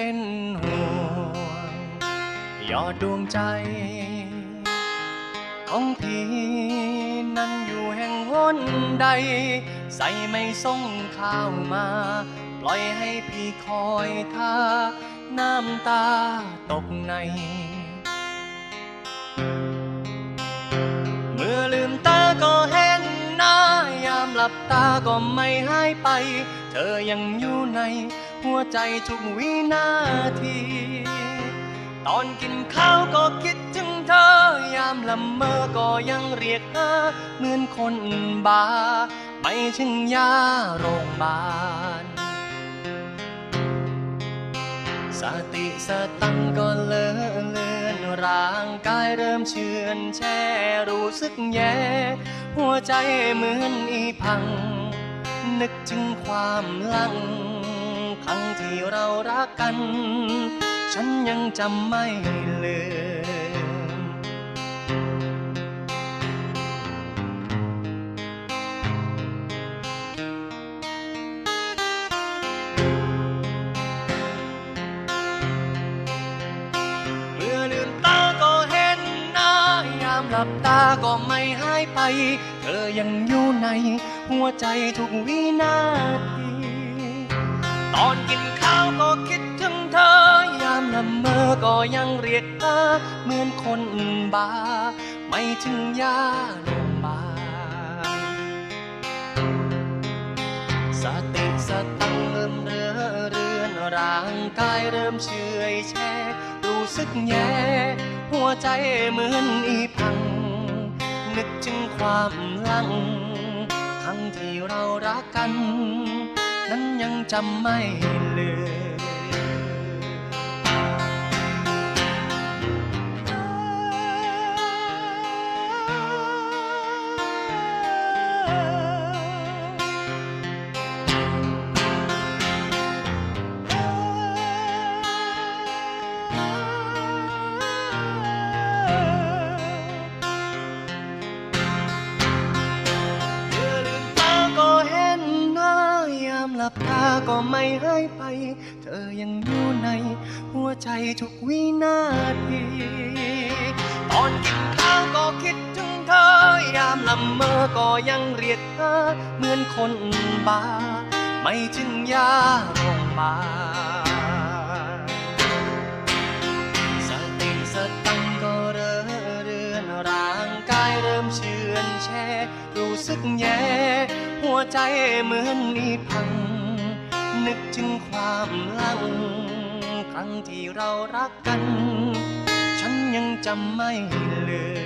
เป็นห่วงยอดดวงใจ ของพี่นั้นอยู่แห่งหนใด ใส่ไม่ส่งข้าวมา ปล่อยให้พี่คอยท่าน้ำตาตกใน เมื่อลืมตาก็เห็นหน้ายามหลับตาก็ไม่หายไป เธอยังอยู่ใน หัวใจทุกวินาที ตอนกินข้าวก็คิดถึงเธอ ยามละเมอก็ยังเรียกหาเหมือนคนบาไม่ถึงยาโรงพยาบาล สติสตังก็เลอะเลือนร่างกายเริ่มเชือนแช่รู้สึกแย่ หัวใจเหมือนอีพัง นึกถึงความลัง ครั้งที่เรารักกัน ฉันยังจำไม่ลืมเมื่อลืมตาก็เห็นหน้ายามหลับตาก็ไม่หายไป เธอยังอยู่ในหัวใจทุกวินาที ตอนกินข้าวก็คิดถึงเธอ ยามละเมอก็ยังเรียกเธอ เหมือนคนบาไม่ถึงยาโรงพยาบาสติสตังเริ่มเรือเรือนร่างกายเริ่มเฉื่อยแช่รู้สึกแย่ หัวใจเหมือนอีพัง นึกถึงความลังทั้งที่เรารักกัน นั้นยังจำไม่ลืม ลับตาก็ไม่หายไป เธอยังอยู่ในหัวใจทุกวินาที ตอนกินข้าวก็คิดถึงเธอ ยามละเมอก็ยังเรียกเธอ เหมือนคนบาไม่ถึงยาโรงพยาบาสติสตังก็เรอเรือนร่างกายเริ่มเชื่อนแช่รู้สึกแย่หัวใจเหมือนอีพัง นึกถึงความหลังครั้งที่เรารักกัน ฉันยังจำไม่ลืม